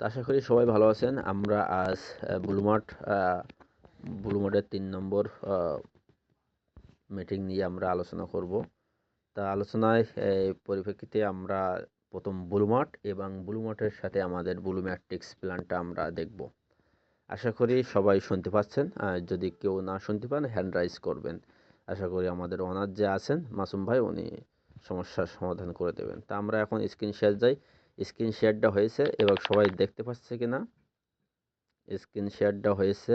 তো আশা করি সবাই ভালো আছেন। আমরা আজ ব্লুমার্ট ব্লুমার্টের তিন নম্বর মিটিং নিয়ে আমরা আলোচনা করব। তা আলোচনায় পরিপ্রেক্ষিতে আমরা প্রথম ব্লুমার্ট এবং ব্লুমার্টের সাথে আমাদের ব্লুম্যাট্রিক্স প্ল্যানটা আমরা দেখব। আশা করি সবাই শুনতে পাচ্ছেন। যদি কেউ না শুনতে পান হ্যান্ড রাইজ করবেন। আশা করি আমাদের ওনার যে আছেন মাসুম ভাই, উনি সমস্যার সমাধান করে দেবেন। তা আমরা এখন স্ক্রিন শেয়ার যাই। স্ক্রিন শেয়ারটা হয়েছে এবার সবাই দেখতে পাচ্ছে কি না স্ক্রিন শেয়ারটা হয়েছে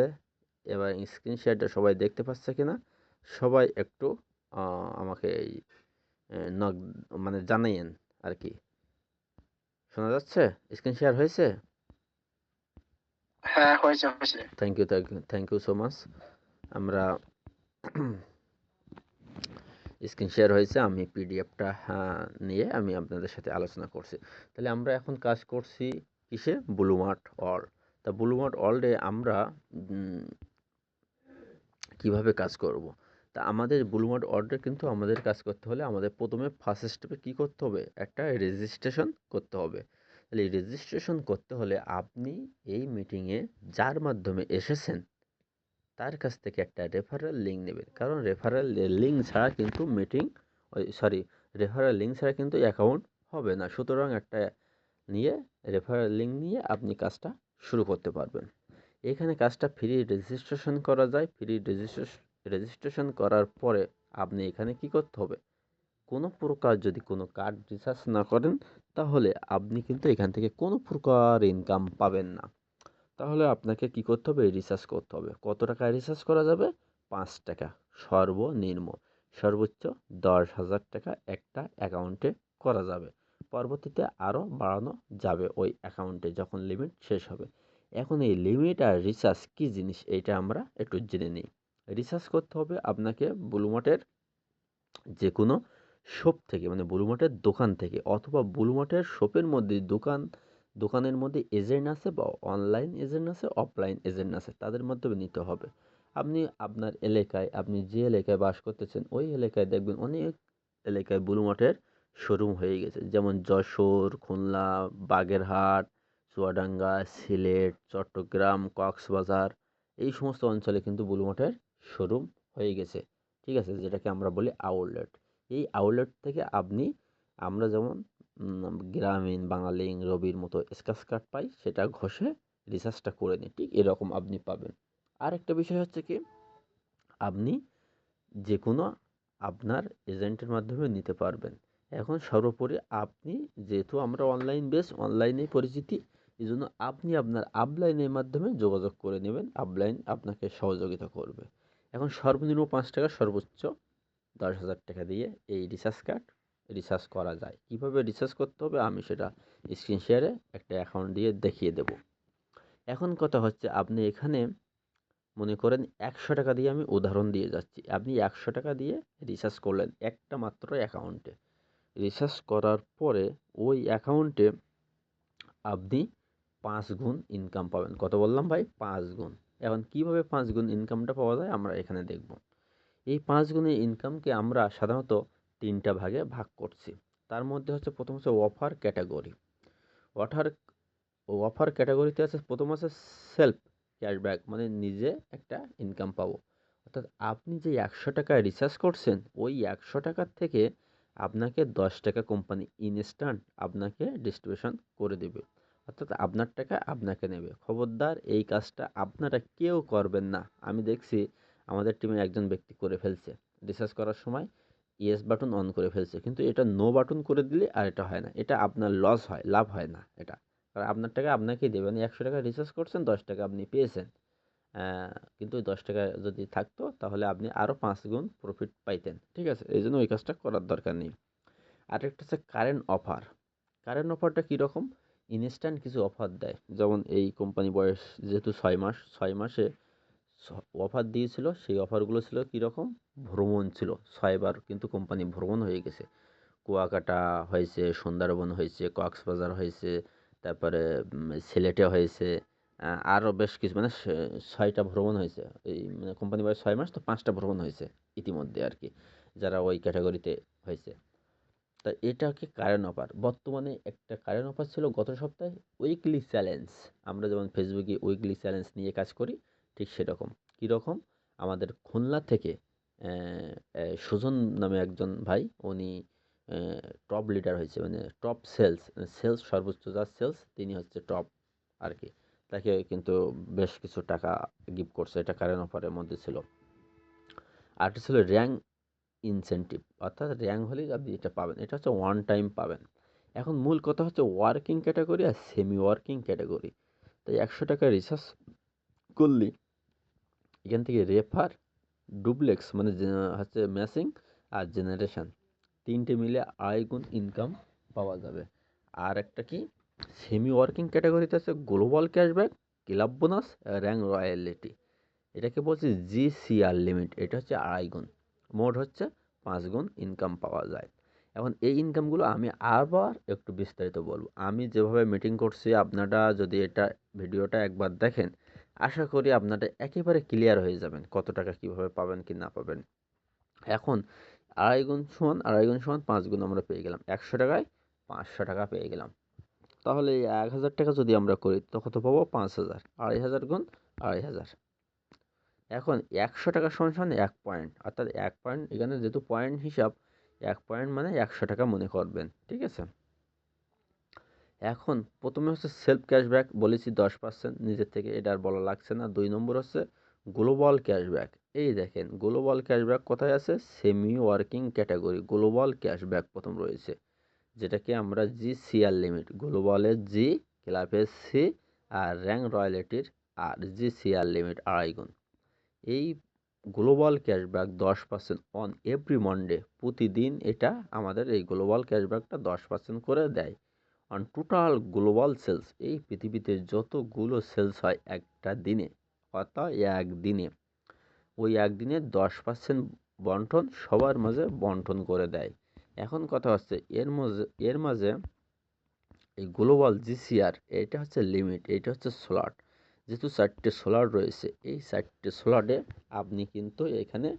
এবার স্ক্রিন শেয়ারটা সবাই দেখতে পাচ্ছে কি না সবাই একটু আমাকে এই নক মানে জানাইয়েন আর কি। শোনা যাচ্ছে? স্ক্রিন শেয়ার হয়েছে? হ্যাঁ হয়েছে হয়েছে। Thank you thank you thank you so much আমরা স্ক্রিন শেয়ার হয়েছে, আমি পিডিএফটা নিয়ে আমি আপনাদের সাথে আলোচনা করছি। তাহলে আমরা এখন কাজ করছি কিসে? ব্লুমার্ট অল তা ব্লুমার্ট অলডে আমরা কীভাবে কাজ করব। তা আমাদের ব্লুমার্ট অর্ডে কিন্তু আমাদের কাজ করতে হলে আমাদের প্রথমে ফার্স্ট স্টেপে কী করতে হবে? একটা রেজিস্ট্রেশন করতে হবে। তাহলে রেজিস্ট্রেশন করতে হলে আপনি এই মিটিংয়ে যার মাধ্যমে এসেছেন তার কাছ থেকে একটা রেফারেল লিঙ্ক নেবেন। কারণ রেফারেল লিঙ্ক ছাড়া কিন্তু মিটিং ওই সরি রেফারেল লিঙ্ক ছাড়া কিন্তু অ্যাকাউন্ট হবে না। সুতরাং একটা নিয়ে রেফারেল লিঙ্ক নিয়ে আপনি কাজটা শুরু করতে পারবেন। এখানে কাজটা ফ্রি রেজিস্ট্রেশন করা যায়। ফ্রি রেজিস্ট্রেশন রেজিস্ট্রেশন করার পরে আপনি এখানে কি করতে হবে? কোনো প্রকার যদি কোনো কার্ড রিচার্জ না করেন, তাহলে আপনি কিন্তু এখান থেকে কোনো প্রকার ইনকাম পাবেন না। তাহলে আপনাকে কি করতে হবে? রিচার্জ করতে হবে। কত টাকা রিচার্জ করা যাবে? পাঁচ টাকা। সর্বনিম্ন, সর্বোচ্চ দশ হাজার টাকা একটা অ্যাকাউন্টে করা যাবে। পরবর্তীতে আরও বাড়ানো যাবে ওই অ্যাকাউন্টে যখন লিমিট শেষ হবে। এখন এই লিমিট আর রিচার্জ কী জিনিস? এটা আমরা একটু জেনে নিই। রিচার্জ করতে হবে আপনাকে ব্লুমার্টের যে কোনো শপ থেকে মানে ব্লুমার্টের দোকান থেকে অথবা ব্লুমার্টের শপের মধ্যে দোকান দোকানের মধ্যে এজেন্ট আছে বা অনলাইন এজেন্ট আছে অফলাইন এজেন্ট আছে, তাদের মাধ্যমে নিতে হবে। আপনি আপনার এলাকায়, আপনি যে এলাকায় বাস করতেছেন, ওই এলাকায় দেখবেন অনেক এলাকায় ব্লুমার্টের শোরুম হয়ে গেছে। যেমন যশোর, খুলনা, বাগেরহাট, চুয়াডাঙ্গা, সিলেট, চট্টগ্রাম, কক্সবাজার, এই সমস্ত অঞ্চলে কিন্তু ব্লুমার্টের শোরুম হয়ে গেছে। ঠিক আছে? যেটাকে আমরা বলি আউটলেট এই আউটলেট থেকে আপনি, আমরা যেমন গ্রামীণ বাঙালিং রবির মতো স্ক্র্যাচ কার্ড পাই, সেটা ঘষে রিচার্জটা করে নিই। ঠিক এরকম আপনি পাবেন। আর একটা বিষয় হচ্ছে কি, আপনি যে কোনো আপনার এজেন্টের মাধ্যমে নিতে পারবেন। এখন সর্বোপরি আপনি যেহেতু আমরা অনলাইন বেস অনলাইনে পরিচিতি এই জন্য আপনি আপনার আপলাইনের মাধ্যমে যোগাযোগ করে নেবেন। আপলাইন আপনাকে সহযোগিতা করবে। এখন সর্বনিম্ন পাঁচ টাকা সর্বোচ্চ দশ হাজার টাকা দিয়ে এই রিচার্জ কার্ড রিচার্জ করা যায়। কীভাবে রিচার্জ করতে হবে আমি সেটা স্ক্রিন শেয়ারে একটা অ্যাকাউন্ট দিয়ে দেখিয়ে দেব। এখন কথা হচ্ছে আপনি এখানে মনে করেন একশো টাকা দিয়ে আমি উদাহরণ দিয়ে যাচ্ছি। আপনি একশো টাকা দিয়ে রিচার্জ করলেন একটা মাত্র অ্যাকাউন্টে রিচার্জ করার পরে ওই অ্যাকাউন্টে আপনি পাঁচ গুণ ইনকাম পাবেন। কত বললাম ভাই? পাঁচ গুণ। এখন কীভাবে পাঁচ গুণ ইনকামটা পাওয়া যায় আমরা এখানে দেখব। এই পাঁচ গুণের ইনকামকে আমরা সাধারণত তিনটা ভাগে ভাগ করছি। তার মধ্যে হচ্ছে প্রথম হচ্ছে অফার ক্যাটাগরি অফার অফার ক্যাটাগরিতে আছে, প্রথম আছে সেলফ ক্যাশব্যাক মানে নিজে একটা ইনকাম পাবো। অর্থাৎ আপনি যে একশো টাকা রিচার্জ করছেন, ওই একশো টাকার থেকে আপনাকে দশ টাকা কোম্পানি ইনস্ট্যান্ট আপনাকে ডিস্ট্রিবিউশন করে দেবে। অর্থাৎ আপনার টাকা আপনাকে নেবে। খবরদার, এই কাজটা আপনারা কেউ করবেন না। আমি দেখছি আমাদের টিমে একজন ব্যক্তি করে ফেলছে। রিসার্চ করার সময় ইয়েস বাটন অন করে ফেলছে। কিন্তু এটা নো বাটন করে দিলে আর এটা হয় না। এটা আপনার লস হয়, লাভ হয় না এটা। কারণ আপনার টাকা আপনাকেই দেবেন একশো টাকা রিচার্জ করছেন, দশ টাকা আপনি পেয়েছেন। কিন্তু দশ টাকা যদি থাকতো তাহলে আপনি আরও পাঁচ গুণ প্রফিট পাইতেন। ঠিক আছে? এই জন্য ওই কাজটা করার দরকার নেই। আরেকটা হচ্ছে কারেন্ট অফার কারেন্ট অফারটা কীরকম ইনস্ট্যান্ট কিছু অফার দেয়। যেমন এই কোম্পানি বয়স যেহেতু ছয় মাস, ছয় মাসে অফার দিয়েছিল, সেই অফারগুলো ছিল কীরকম? ভ্রমণ ছিল। ছয়বার কিন্তু কোম্পানি ভ্রমণ হয়ে গেছে। কুয়াকাটা হয়েছে, সুন্দরবন হয়েছে, কক্সবাজার হয়েছে, তারপরে সিলেটে হয়েছে আরও বেশ কিছু মানে ছয়টা ভ্রমণ হয়েছে। এই মানে কোম্পানি বয়স ছয় মাস তো পাঁচটা ভ্রমণ হয়েছে ইতিমধ্যে আর কি, যারা ওই ক্যাটাগরিতে হয়েছে। তা এটা কি কারেন্ট অফার বর্তমানে একটা কারেন্ট অফার ছিল গত সপ্তাহে উইকলি চ্যালেঞ্জ আমরা যেমন ফেসবুকে উইকলি চ্যালেঞ্জ নিয়ে কাজ করি ঠিক সেরকম। কীরকম? আমাদের খুলনা থেকে সুজন নামে একজন ভাই, উনি টপ লিডার হয়েছে মানে টপ সেলস সেলস সর্বোচ্চ যার সেলস তিনি হচ্ছে টপ আর কি তাকে কিন্তু বেশ কিছু টাকা গিফট করছে, এটা কারেন্ট অফারের মধ্যে ছিল। আরেকটা ছিল র্যাঙ্ক ইনসেন্টিভ অর্থাৎ র্যাঙ্ক হলেই আপনি এটা পাবেন। এটা হচ্ছে ওয়ান টাইম পাবেন। এখন মূল কথা হচ্ছে ওয়ার্কিং ক্যাটাগরি আর সেমি ওয়ার্কিং ক্যাটাগরি তাই একশো টাকা রিচার্জ করলি এখান থেকে রেফার ডুপ্লেক্স মানে হচ্ছে ম্যাসিং আর জেনারেশান তিনটে মিলে আড়াই গুণ ইনকাম পাওয়া যাবে। আর একটা কি? সেমি ওয়ার্কিং ক্যাটাগরিতে আছে global cashback club bonus rank royalty এটাকে বলছি জিসিআর লিমিট এটা হচ্ছে আড়াই গুণ। মোট হচ্ছে পাঁচ গুণ ইনকাম পাওয়া যায়। এখন এই ইনকামগুলো আমি আবার একটু বিস্তারিত বলব। আমি যেভাবে মিটিং করছি, আপনারা যদি এটা ভিডিওটা একবার দেখেন আশা করি আপনারা একেবারে ক্লিয়ার হয়ে যাবেন কত টাকা কীভাবে পাবেন কি না পাবেন। এখন আড়াই গুণ সমান, আড়াই গুণ সমান পাঁচ গুণ আমরা পেয়ে গেলাম। একশো টাকায় পাঁচশো টাকা পেয়ে গেলাম। তাহলে এক হাজার টাকা যদি আমরা করি, তখন তো পাবো পাঁচ হাজার। আড়াই হাজার গুণ আড়াই হাজার। এখন একশো টাকা সমান সমান এক পয়েন্ট অর্থাৎ এক পয়েন্ট এখানে যেহেতু পয়েন্ট হিসাব, এক পয়েন্ট মানে একশো টাকা মনে করবেন, ঠিক আছে? এখন প্রথমে হচ্ছে সেলফ ক্যাশব্যাক বলেছি দশ পার্সেন্ট নিজের থেকে, এটা আর বলা লাগছে না। দুই নম্বর হচ্ছে গ্লোবাল ক্যাশব্যাক এই দেখেন গ্লোবাল ক্যাশব্যাক কোথায় আছে? Semi working category global cashback প্রথম রয়েছে। যেটাকে আমরা জি সিআর লিমিট গ্লোবালের জি ক্লাবের সি আর র্যাঙ্ক রয়্যালিটির আর জি সিআর লিমিট আড়াই গুণ। এই গ্লোবাল ক্যাশব্যাক দশ পার্সেন্ট অন এভরি মন্ডে প্রতিদিন এটা আমাদের এই গ্লোবাল ক্যাশব্যাকটা দশ পার্সেন্ট করে দেয়। অন টোটাল গ্লোবাল সেলস এই পৃথিবীতে যতগুলো সেলস হয় একটা দিনে, অর্থাৎ একদিনে ওই একদিনে দশ পার্সেন্ট বন্টন সবার মাঝে বন্টন করে দেয়। এখন কথা হচ্ছে, এর মাঝে এর মাঝে এই গ্লোবাল জিসিআর এটা হচ্ছে লিমিট এটা হচ্ছে স্লট যেহেতু চারটে সোলার রয়েছে, এই চারটে সোলারে আপনি কিন্তু এখানে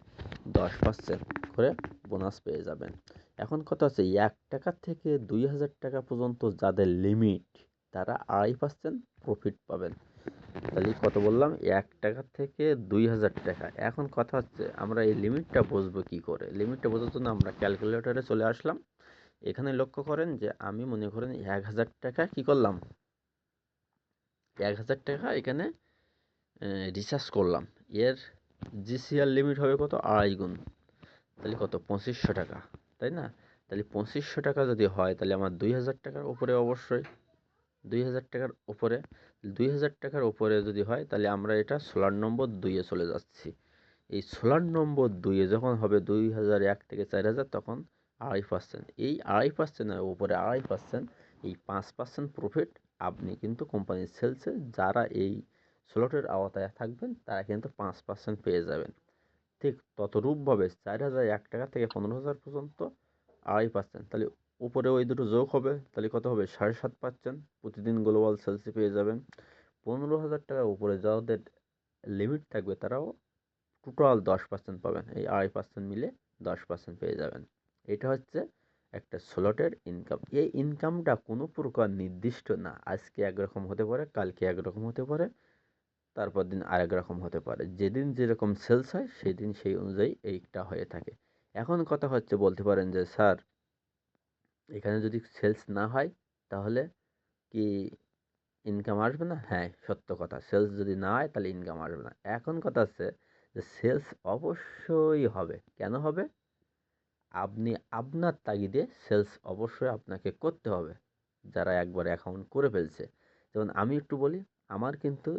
দশ পার্সেন্ট করে বোনাস পেয়ে যাবেন। এখন কথা হচ্ছে, এক টাকা থেকে দুই হাজার টাকা পর্যন্ত যাদের লিমিট তারা আড়াই পার্সেন্ট প্রফিট পাবেন। তাহলে কত বললাম? এক টাকা থেকে দুই হাজার টাকা। এখন কথা হচ্ছে, আমরা এই লিমিটটা বুঝব কী করে? লিমিটটা বোঝার জন্য আমরা ক্যালকুলেটরে চলে আসলাম। এখানে লক্ষ্য করেন যে, আমি মনে করেন এক হাজার টাকা কী করলাম? এক হাজার টাকা এখানে রিচার্জ করলাম। এর জিসিআর লিমিট হবে কত? আড়াই গুণ। তাহলে কত? পঁচিশশো টাকা। তাই না? তাহলে পঁচিশশো টাকা যদি হয়, তাহলে আমার দুই হাজার টাকার উপরে অবশ্যই, দুই হাজার টাকার উপরে দুই হাজার টাকার উপরে যদি হয়, তাহলে আমরা এটা সোলার নম্বর দুইয়ে চলে যাচ্ছি। এই সোলার নম্বর দুইয়ে যখন হবে দুই হাজার এক থেকে চার হাজার, তখন আড়াই পার্সেন্ট এই আড়াই পার্সেন্টের উপরে আড়াই পার্সেন্ট এই পাঁচ পার্সেন্ট প্রফিট আপনি কিন্তু কোম্পানির সেলসে যারা এই স্লটের আওতায় থাকবেন, তারা কিন্তু পাঁচ পার্সেন্ট পেয়ে যাবেন। ঠিক ততরূপভাবে চার হাজার এক টাকা থেকে পনেরো হাজার পর্যন্ত আড়াই পার্সেন্ট তাহলে উপরে ওই দুটো যোগ হবে, তাহলে কত হবে? সাড়ে সাত পার্সেন্ট প্রতিদিন গ্লোবাল সেলসে পেয়ে যাবেন। পনেরো হাজার টাকার উপরে যাদের লিমিট থাকবে, তারাও টোটাল দশ পার্সেন্ট পাবেন। এই আড়াই পার্সেন্ট মিলে দশ পার্সেন্ট পেয়ে যাবেন। এটা হচ্ছে একটা স্লটের ইনকাম। এই ইনকামটা কোনো প্রকার নির্দিষ্ট না। আজকে একরকম হতে পারে, কালকে একরকম হতে পারে। তারপর দিন আরেক রকম হতে পারে। যেদিন যেরকম সেলস হয় সেই দিন সেই অনুযায়ী এইটা হয়ে থাকে। এখন কথা হচ্ছে, বলতে পারেন যে, স্যার, এখানে যদি সেলস না হয়, তাহলে কি ইনকাম আসবে না? হ্যাঁ সত্য কথা। সেলস যদি না হয়, তাহলে ইনকাম আসবে না। এখন কথা হচ্ছে যে সেলস অবশ্যই হবে। কেন হবে? আপনি আপনার তাগিদে সেলস অবশ্যই আপনাকে করতে হবে। যারা একবার অ্যাকাউন্ট করে ফেলছে। যেমন আমি একটু বলি, আমার কিন্তু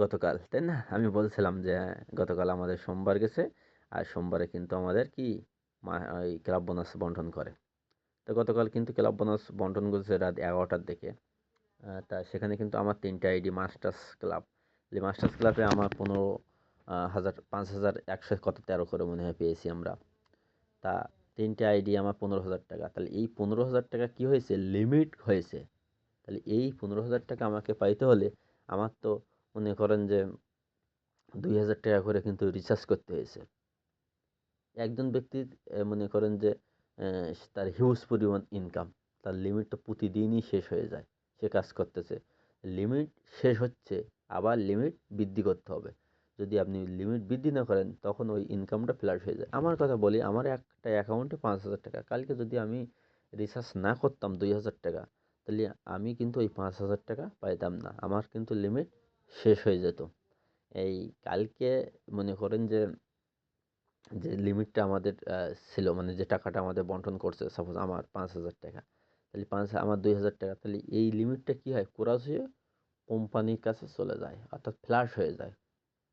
গতকাল, তাই না? আমি বলছিলাম যে গতকাল আমাদের সোমবার গেছে, আর সোমবারে কিন্তু আমাদের কি? ওই ক্লাব বোনাস বন্টন করে। তো গতকাল কিন্তু ক্লাব বোনাস বন্টন করেছে রাত এগারোটার দিকে। তা সেখানে কিন্তু আমার তিনটে আইডি মাস্টার্স ক্লাব। মাস্টার্স ক্লাবে আমার পনেরো হাজার, পাঁচ হাজার একশো কত তেরো করে মনে হয় পেয়েছি আমরা। তা তিনটে আইডি আমার পনেরো হাজার টাকা। তাহলে এই পনেরো হাজার টাকা কী হয়েছে? লিমিট হয়েছে। তাহলে এই পনেরো হাজার টাকা আমাকে পাইতে হলে আমার তো মনে করেন যে, দুই হাজার টাকা করে কিন্তু রিচার্জ করতে হয়েছে। একজন ব্যক্তির মনে করেন যে তার হিউজ পরিমাণ ইনকাম তার লিমিট তো প্রতিদিনই শেষ হয়ে যায়, সে কাজ করতেছে। লিমিট শেষ হচ্ছে, আবার লিমিট বৃদ্ধি করতে হবে। যদি আপনি লিমিট বৃদ্ধি না করেন, তখন ওই ইনকামটা ফ্ল্যাট হয়ে যায়। আমার কথা বলি, আমার একটা অ্যাকাউন্টে পাঁচ হাজার টাকা, কালকে যদি আমি রিচার্জ না করতাম দুই হাজার টাকা, তাহলে আমি কিন্তু ওই পাঁচ হাজার টাকা পাইতাম না। আমার কিন্তু লিমিট শেষ হয়ে যেত। এই কালকে মনে করেন যে যে লিমিটটা আমাদের ছিল মানে যে টাকাটা আমাদের বন্টন করছে সাপোজ আমার পাঁচ হাজার টাকা, তাহলে পাঁচ হাজার আমার দুই হাজার টাকা, তাহলে এই লিমিটটা কী হয়? কোরাস হয়ে কোম্পানির কাছে চলে যায়, অর্থাৎ ফ্ল্যাশ হয়ে যায়।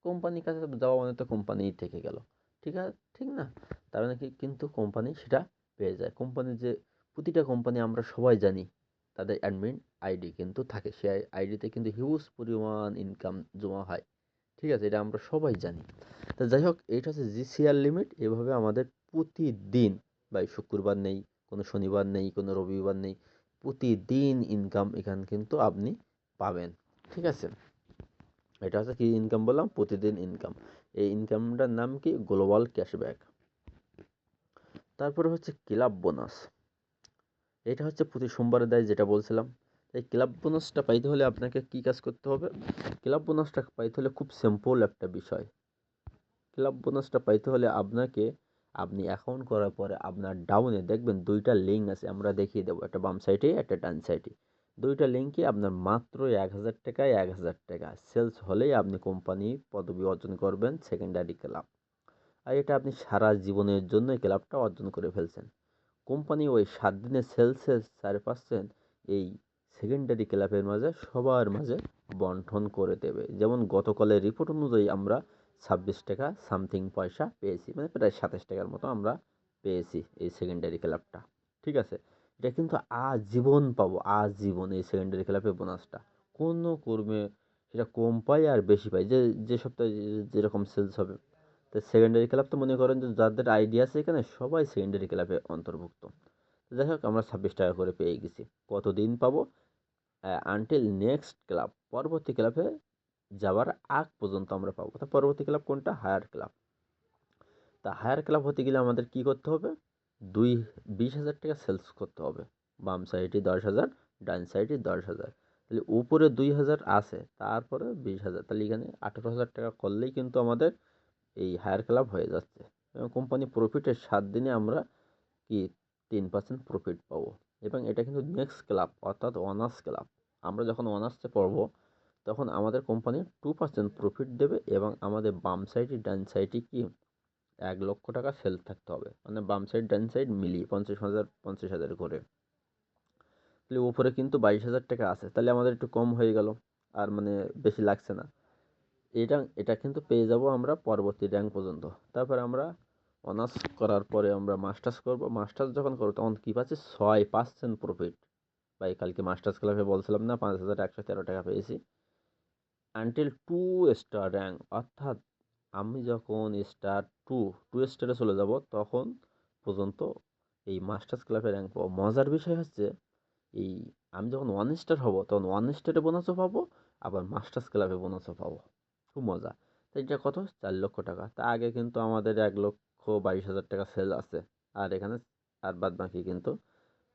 কোম্পানির কাছে যাওয়া মানে তো কোম্পানিই থেকে গেল। ঠিক আছে ঠিক না? তার মানে কি? কিন্তু কোম্পানি সেটা পেয়ে যায়। কোম্পানির যে, প্রতিটা কোম্পানি আমরা সবাই জানি তাদের অ্যাডমিন আইডি কিন্তু থাকে। সে আইডিতে কিন্তু হিউজ পরিমাণ ইনকাম জমা হয়। ঠিক আছে, এটা আমরা সবাই জানি। তা যাই হোক, এইটা হচ্ছে জিসিআর লিমিট এভাবে আমাদের প্রতিদিন বা শুক্রবার নেই, কোনো শনিবার নেই, কোনো রবিবার নেই, প্রতিদিন ইনকাম এখান কিন্তু আপনি পাবেন। ঠিক আছে? এটা হচ্ছে কি ইনকাম বললাম? প্রতিদিন ইনকাম এই ইনকামটার নাম কি? গ্লোবাল ক্যাশব্যাক তারপরে হচ্ছে ক্লাব বোনাস এটা হচ্ছে প্রতি সোমবারে দেয় যেটা বলছিলাম। এই ক্লাব বোনাসটা পাইতে হলে আপনাকে কী কাজ করতে হবে? ক্লাব বোনাসটা পাইতে হলে খুব সিম্পল একটা বিষয়। ক্লাব বোনাসটা পাইতে হলে আপনাকে, আপনি অ্যাকাউন্ট করার পরে আপনার ডাউনে দেখবেন দুইটা লিঙ্ক আছে, আমরা দেখিয়ে দেবো। একটা বাম সাইডে একটা ডান সাইডে দুইটা লিঙ্কে আপনার মাত্র এক হাজার টাকায় এক হাজার টাকা। সেলস হলেই আপনি কোম্পানি পদবি অর্জন করবেন সেকেন্ডারি ক্লাব আর এটা আপনি সারা জীবনের জন্য ক্লাবটা অর্জন করে ফেলছেন। কোম্পানি ওই সাত দিনের সেলসের চার পার্সেন্ট এই সেকেন্ডারি ক্লাবের মাঝে, সবার মাঝে বন্টন করে দেবে। যেমন গতকালের রিপোর্ট অনুযায়ী আমরা ছাব্বিশ টাকা সামথিং পয়সা পেয়েছি মানে প্রায় সাতাশ টাকার মতো আমরা পেয়েছি এই সেকেন্ডারি ক্লাবটা। ঠিক আছে? এটা কিন্তু আজীবন পাবো, আজীবন এই সেকেন্ডারি ক্লাবের বোনাসটা কোনো কর্মে সেটা কম পায় আর বেশি পায়। যে যে সপ্তাহে যেরকম সেলস হবে। তো সেকেন্ডারি ক্লাব তো মনে করেন যে যাদের আইডিয়া আছে এখানে সবাই সেকেন্ডারি ক্লাবে অন্তর্ভুক্ত। যাই হোক, আমরা ছাব্বিশ টাকা করে পেয়ে গেছি। কতদিন পাবো? আনটিল নেক্সট ক্লাব পরবর্তী ক্লাবে যাওয়ার আগ পর্যন্ত আমরা পাবো। তা পরবর্তী ক্লাব কোনটা? হায়ার ক্লাব তা হায়ার ক্লাব হতে গেলে আমাদের কি করতে হবে? দুই, বিশ হাজার টাকা সেলস করতে হবে। বাম সাইডে দশ হাজার, ডান সাইডে দশ হাজার। তাহলে উপরে দুই হাজার আছে, তারপরে বিশ হাজার। তাহলে এখানে আঠেরো হাজার টাকা করলেই কিন্তু আমাদের এই হায়ার ক্লাব হয়ে যাচ্ছে। এবং কোম্পানি প্রফিটের সাত দিনে আমরা কি তিন পার্সেন্ট প্রফিট পাবো। এবং এটা কিন্তু নেক্সট ক্লাব অর্থাৎ অনার্স ক্লাব আমরা যখন অনার্সে পড়ব, তখন আমাদের কোম্পানি টু পার্সেন্ট প্রফিট দেবে এবং আমাদের বাম সাইডে ডান সাইডে কি এক লক্ষ টাকা সেল থাকতে হবে। মানে বাম সাইড ডান সাইড মিলিয়ে পঞ্চাশ হাজার পঞ্চাশ হাজার করে। তাহলে উপরে কিন্তু বাইশ হাজার টাকা আছে। তাহলে আমাদের একটু কম হয়ে গেল। আর মানে বেশি লাগছে না। এটা এটা কিন্তু পেয়ে যাব আমরা পরবর্তী র্যাঙ্ক পর্যন্ত। তারপর আমরা অনার্স করার পরে আমরা মাস্টার্স করব। মাস্টার্স যখন করব, তখন কী পাচ্ছি? ছয় পার্সেন্ট প্রফিট ভাই, কালকে মাস্টার্স ক্লাবে বলছিলাম না, পাঁচ হাজার একশো তেরো টাকা পেয়েছি। আনটিল টু স্টার র্যাঙ্ক অর্থাৎ আমি যখন স্টার টু টু স্টারে চলে যাব, তখন পর্যন্ত এই মাস্টার্স ক্লাবে র্যাঙ্ক পাবো। মজার বিষয় হচ্ছে, এই আমি যখন ওয়ান স্টার হব, তখন ওয়ান স্টারে বোনাসও পাবো, আবার মাস্টার্স ক্লাবে বোনাসও পাবো। খুব মজা। তো এটা কত? চার লক্ষ টাকা। তা আগে কিন্তু আমাদের এক লক্ষ বাইশ হাজার টাকা সেল আছে। আর এখানে আর বাদ বাকি কিন্তু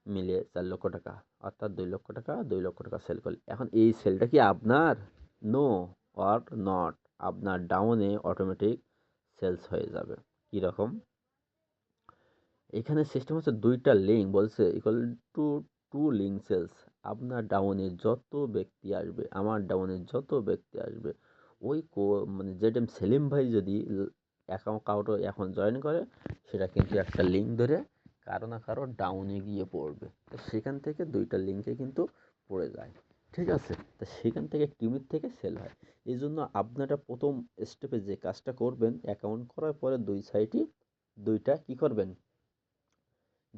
মিলিয়ে চার লক্ষ টাকা। অর্থাৎ দুই লক্ষ টাকা, দুই লক্ষ টাকা সেল করলে। এখন এই সেলটা কি আপনার? নো অর নট আপনার ডাউনে অটোমেটিক সেলস হয়ে যাবে। কীরকম? এখানে সিস্টেম হচ্ছে দুইটা লিঙ্ক বলছে equal to two link sales আপনার ডাউনে যত ব্যক্তি আসবে, আমার ডাউনে যত ব্যক্তি আসবে ওই কো মানে জেডএম সেলিম ভাই যদি অ্যাকাউন্ট কাউটো এখন জয়েন করে, সেটা কিন্তু একটা লিঙ্ক ধরে কারও না কারও ডাউনে গিয়ে পড়বে। তো সেখান থেকে দুইটা লিঙ্কে কিন্তু পড়ে যায়। ঠিক আছে? তা সেখান থেকে টিমির থেকে সেল হয়। এই জন্য আপনারা প্রথম স্টেপে যে কাজটা করবেন অ্যাকাউন্ট করার পরে দুই সাইডই দুইটা কি করবেন?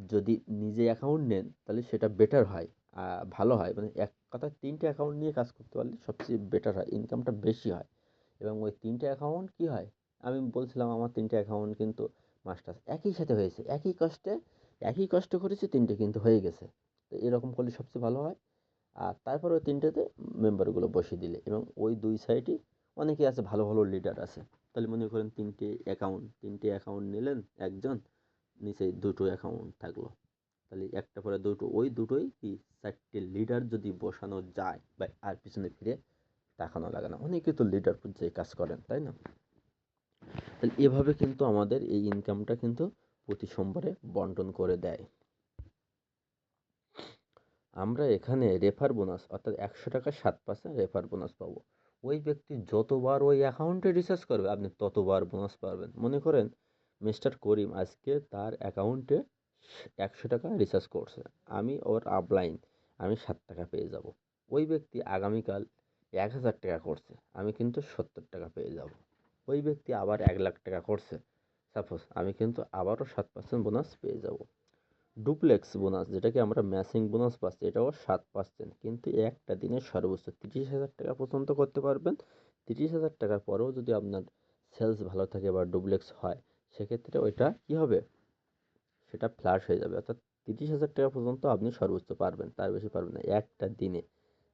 যদি নিজে অ্যাকাউন্ট নেন, তাহলে সেটা বেটার হয়। ভালো হয়। মানে এক কথায় তিনটে অ্যাকাউন্ট নিয়ে কাজ করতে পারলে সবচেয়ে বেটার হয় ইনকামটা বেশি হয়। এবং ওই তিনটে অ্যাকাউন্ট কী হয়? আমি বলছিলাম আমার তিনটে অ্যাকাউন্ট কিন্তু মাস্টার্স একই সাথে হয়েছে, একই কষ্টে, একই কষ্ট করেছে, তিনটে কিন্তু হয়ে গেছে। তো এরকম করলে সবচেয়ে ভালো হয়। আর তারপর ওই তিনটেতে মেম্বারগুলো বসিয়ে দিলে এবং ওই দুই সাইডে অনেকে আছে ভালো ভালো লিডার আছে। তাহলে মনে করেন তিনটে অ্যাকাউন্ট তিনটে অ্যাকাউন্ট নিলেন একজন নিচে দুটো অ্যাকাউন্ট থাকল। তাহলে একটা পরে দুটো, ওই দুটোই কি চারটে লিডার যদি বসানো যায় বা আর পিছনে ফিরে তাকানো লাগে না। অনেকে তো লিডার পর্যায়ে কাজ করেন, তাই না? তাহলে এভাবে কিন্তু আমাদের এই ইনকামটা কিন্তু প্রতি সোমবারে বন্টন করে দেয়। আমরা এখানে রেফার বোনাস অর্থাৎ একশো টাকা সাত পার্সেন্ট রেফার বোনাস পাবো। ওই ব্যক্তি যতবার ওই অ্যাকাউন্টে রিচার্জ করবে, আপনি ততবার বোনাস পাবেন। মনে করেন মিস্টার করিম আজকে তার অ্যাকাউন্টে একশো টাকা রিচার্জ করছে আমি ওর আপলাইন আমি সাত টাকা পেয়ে যাব। ওই ব্যক্তি আগামীকাল এক হাজার টাকা করছে, আমি কিন্তু সত্তর টাকা পেয়ে যাব। ওই ব্যক্তি আবার এক লাখ টাকা করছে। সাপোজ আমি কিন্তু আবারও সাত পার্সেন্ট বোনাস পেয়ে যাব। ডুপ্লেক্স বোনাস যেটাকে আমরা ম্যাচিং বোনাস পাচ্ছি, এটাও সাত পার্সেন্ট কিন্তু একটা দিনে সর্বোচ্চ তিরিশ হাজার টাকা পর্যন্ত করতে পারবেন। তিরিশ হাজার টাকার পরেও যদি আপনার সেলস ভালো থাকে বা ডুপ্লেক্স হয়, সেক্ষেত্রে ওইটা কী হবে? সেটা ফ্ল্যাশ হয়ে যাবে। অর্থাৎ তিরিশ হাজার টাকা পর্যন্ত আপনি সর্বোচ্চ পারবেন, তার বেশি পারবেন না, একটা দিনে।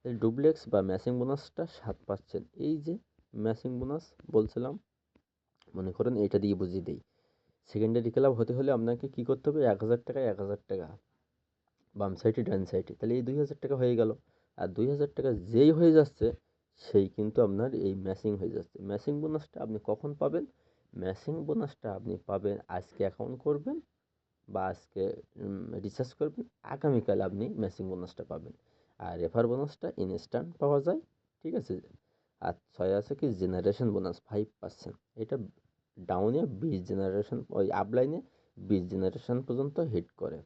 ডুপ্লেক্স বা ম্যাচিং বোনাসটা সাত পার্সেন্ট এই যে ম্যাচিং বোনাস বলছিলাম, মনে করেন এটা দিয়ে বুঝিয়ে দিই। সেকেন্ডারি ক্লাব হতে হলে আপনাকে কী করতে হবে? এক হাজার টাকা, এক হাজার টাকা। বাম সাইডে ডান সাইডে তাহলে এই দুই হাজার টাকা হয়ে গেল। আর দুই হাজার টাকা যেই হয়ে যাচ্ছে, সেই কিন্তু আপনার এই ম্যাচিং হয়ে যাচ্ছে। ম্যাচিং বোনাসটা আপনি কখন পাবেন? ম্যাচিং বোনাসটা আপনি পাবেন, আজকে অ্যাকাউন্ট করবেন বা আজকে রিচার্জ করবেন, আগামীকাল আপনি ম্যাচিং বোনাসটা পাবেন। আর রেফার বোনাসটা ইনস্ট্যান্ট পাওয়া যায়, ঠিক আছে? আর ছয় আছে কি জেনারেশন বোনাস ফাইভ পার্সেন্ট এটা ডাউনে বিশ জেনারেশন ওই আপলাইনে বিশ জেনারেশন পর্যন্ত হিট করে।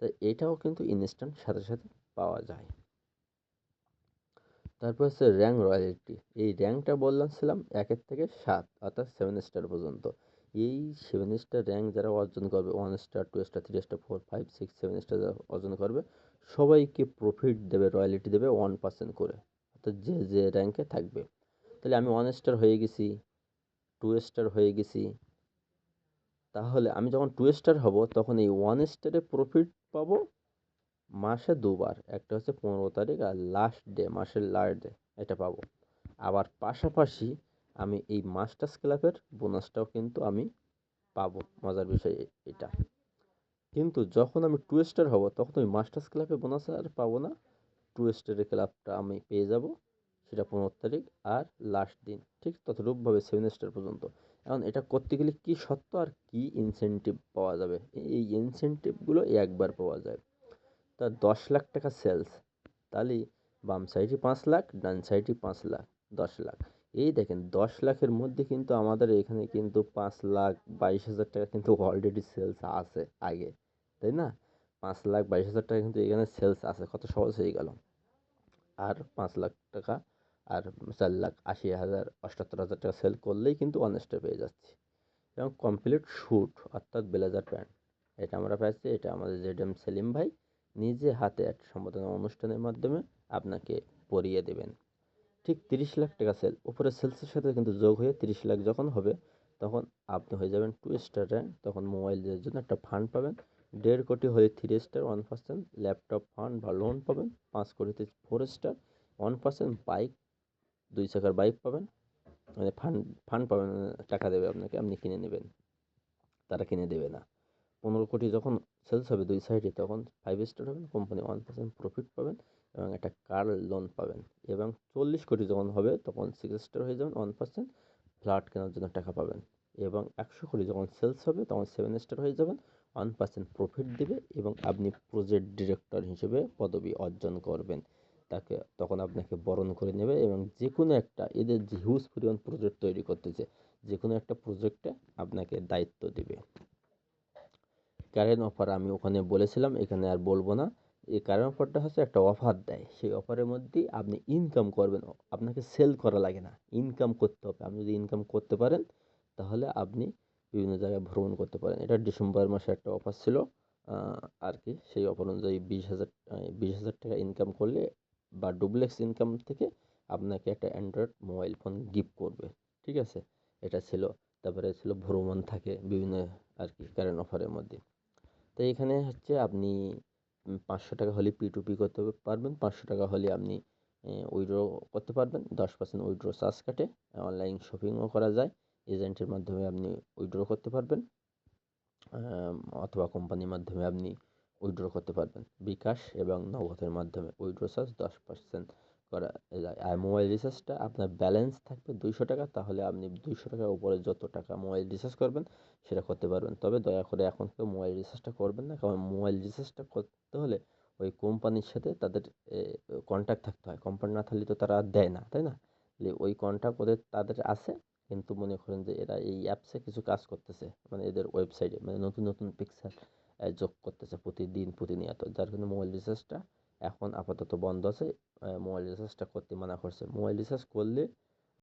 তো এটাও কিন্তু ইনস্ট্যান্ট সাথে সাথে পাওয়া যায়। তারপর হচ্ছে র্যাঙ্ক রয়্যালিটি এই র্যাঙ্কটা বললাম ছিলাম একের থেকে সাত, অর্থাৎ সেভেন স্টার পর্যন্ত। এই সেভেন স্টার র্যাঙ্ক যারা অর্জন করবে one star two star three star four five six seven star যারা অর্জন করবে, সবাইকে প্রফিট দেবে রয়্যালিটি দেবে ওয়ান পার্সেন্ট করে। অর্থাৎ যে যে র্যাঙ্কে থাকবে। তাহলে আমি ওয়ান স্টার হয়ে গেছি টু স্টার হয়ে গেছি। তাহলে আমি যখন টু স্টার হব, তখন এই ওয়ান স্টারে প্রফিট পাবো মাসে দুবার। একটা হচ্ছে পনেরো তারিখ আর লাস্ট ডে মাসের লাস্ট ডে এটা পাবো। আবার পাশাপাশি আমি এই মাস্টার্স ক্লাবের বোনাসটাও কিন্তু আমি পাবো। মজার বিষয় এটা। কিন্তু যখন আমি টু স্টার হব, তখন ওই মাস্টার্স ক্লাবে বোনাস আর পাবো না। টু স্টারের ক্লাবটা আমি পেয়ে যাব সেটা পনেরো তারিখ আর লাস্ট দিন, ঠিক ততরূপভাবে সেভেন স্টার পর্যন্ত। এখন এটা করতে গেলে কী সত্য আর কী ইনসেন্টিভ পাওয়া যাবে? এই ইনসেন্টিভগুলো একবার পাওয়া যায়। তা দশ লাখ টাকা সেলস তাহলে বাম সাইডে পাঁচ লাখ, ডান সাইডে পাঁচ লাখ, দশ লাখ। এই দেখেন, দশ লাখের মধ্যে কিন্তু আমাদের এখানে কিন্তু পাঁচ লাখ বাইশ হাজার টাকা কিন্তু অলরেডি সেলস আছে আগে, তাই না? পাঁচ লাখ বাইশ হাজার টাকা কিন্তু এখানে সেলস আছে, কত সহজ হয়ে গেল। আর পাঁচ লাখ টাকা আর চার লাখ আশি হাজার, অষ্টাত্তর হাজার টাকা সেল করলেই কিন্তু ওয়ান স্টার পেয়ে যাচ্ছি। এবং কমপ্লিট শ্যুট অর্থাৎ ব্লেজার প্যান্ট এটা আমরা পাচ্ছি এটা আমাদের জেড এম সেলিম ভাই নিজে হাতে এক সম্বোধনা অনুষ্ঠানের মাধ্যমে আপনাকে পরিয়ে দেবেন। ঠিক তিরিশ লাখ টাকা সেল উপরে সেলসের সাথে কিন্তু যোগ হয়ে তিরিশ লাখ যখন হবে, তখন আপনি হয়ে যাবেন টু স্টার র্যাঙ্ক তখন মোবাইলের জন্য একটা ফান্ড পাবেন। দেড় কোটি হয়ে three star one percent laptop fund বা লোন পাবেন। পাঁচ কোটিতে four star one percent bike দুই চাকার বাইক পাবেন। মানে ফান্ড ফান্ড পাবেন, টাকা দেবে আপনাকে, আপনি কিনে নেবেন। তারা কিনে দেবে না। পনেরো কোটি যখন সেলস হবে দুই সাইডে তখন ফাইভ স্টার হবেন কোম্পানি ওয়ান পার্সেন্ট প্রফিট পাবেন। এবং একটা কার লোন পাবেন। এবং চল্লিশ কোটি যখন হবে, তখন সিক্স স্টার হয়ে যাবেন ওয়ান পার্সেন্ট ফ্ল্যাট কেনার জন্য টাকা পাবেন। এবং একশো কোটি যখন সেলস হবে, তখন সেভেন স্টার হয়ে যাবেন ওয়ান পার্সেন্ট প্রফিট দেবে এবং আপনি প্রজেক্ট ডিরেক্টর হিসেবে পদবি অর্জন করবেন। তাকে তখন আপনাকে বরণ করে নেবে এবং যে কোনো একটা, এদের যে হিউজ পরিমাণ প্রজেক্ট তৈরি করতেছে যে কোনো একটা প্রজেক্টে আপনাকে দায়িত্ব দেবে। কারেন্ট অফার আমি ওখানে বলেছিলাম, এখানে আর বলব না। এই কারেন্ট অফারটা হচ্ছে একটা অফার দেয়। সেই অফারের মধ্যেই আপনি ইনকাম করবেন। আপনাকে সেল করা লাগে না। ইনকাম করতে হবে। আপনি যদি ইনকাম করতে পারেন, তাহলে আপনি বিভিন্ন জায়গায় ভ্রমণ করতে পারেন। এটা ডিসেম্বর মাসে একটা অফার ছিল। আর কি, সেই অফার অনুযায়ী বিশ হাজার বিশ হাজার টাকা ইনকাম করলে বা ডুপ্লেক্স ইনকাম থেকে আপনাকে একটা অ্যান্ড্রয়েড মোবাইল ফোন গিফট করবে। ঠিক আছে? এটা ছিল। তারপরে ছিল ভ্রমণ থাকে বিভিন্ন আর কি কারেন্ট অফারের মধ্যে। তো এখানে হচ্ছে আপনি পাঁচশো টাকা হলে পি টু পি করতে পারবেন, পাঁচশো টাকা হলে আপনি উইড্রো করতে পারবেন, দশ পার্সেন্ট উইড্রো চার্জ কাটে অনলাইন শপিংও করা যায় এজেন্টের মাধ্যমে আপনি উইড্রো করতে পারবেন অথবা কোম্পানির মাধ্যমে আপনি উইড্রো করতে পারবেন, বিকাশ এবং নগদের মাধ্যমে উইড্রো চার্জ দশ পার্সেন্ট করা আর মোবাইল রিচার্জটা আপনার ব্যালেন্স থাকবে দুইশো টাকা, তাহলে আপনি দুইশো টাকার উপরে যত টাকা মোবাইল রিচার্জ করবেন, সেটা করতে পারবেন। তবে দয়া করে এখন কেউ মোবাইল রিচার্জটা করবেন না, কারণ মোবাইল রিচার্জটা করতে হলে ওই কোম্পানির সাথে তাদের কন্ট্যাক্ট থাকতে হয়। কোম্পানি না থাকলে তো তারা দেয় না, তাই না? ওই কন্ট্যাক্ট ওদের, তাদের আছে, কিন্তু মনে করেন যে এরা এই অ্যাপসে কিছু কাজ করতেছে মানে এদের ওয়েবসাইটে মানে নতুন নতুন পিকচার যোগ করতেছে প্রতিদিন, প্রতিনিয়ত। যার জন্য মোবাইল রিচার্জটা এখন আপাতত বন্ধ আছে মোবাইল রিচার্জটা করতে মানা করছে। মোবাইল রিচার্জ করলে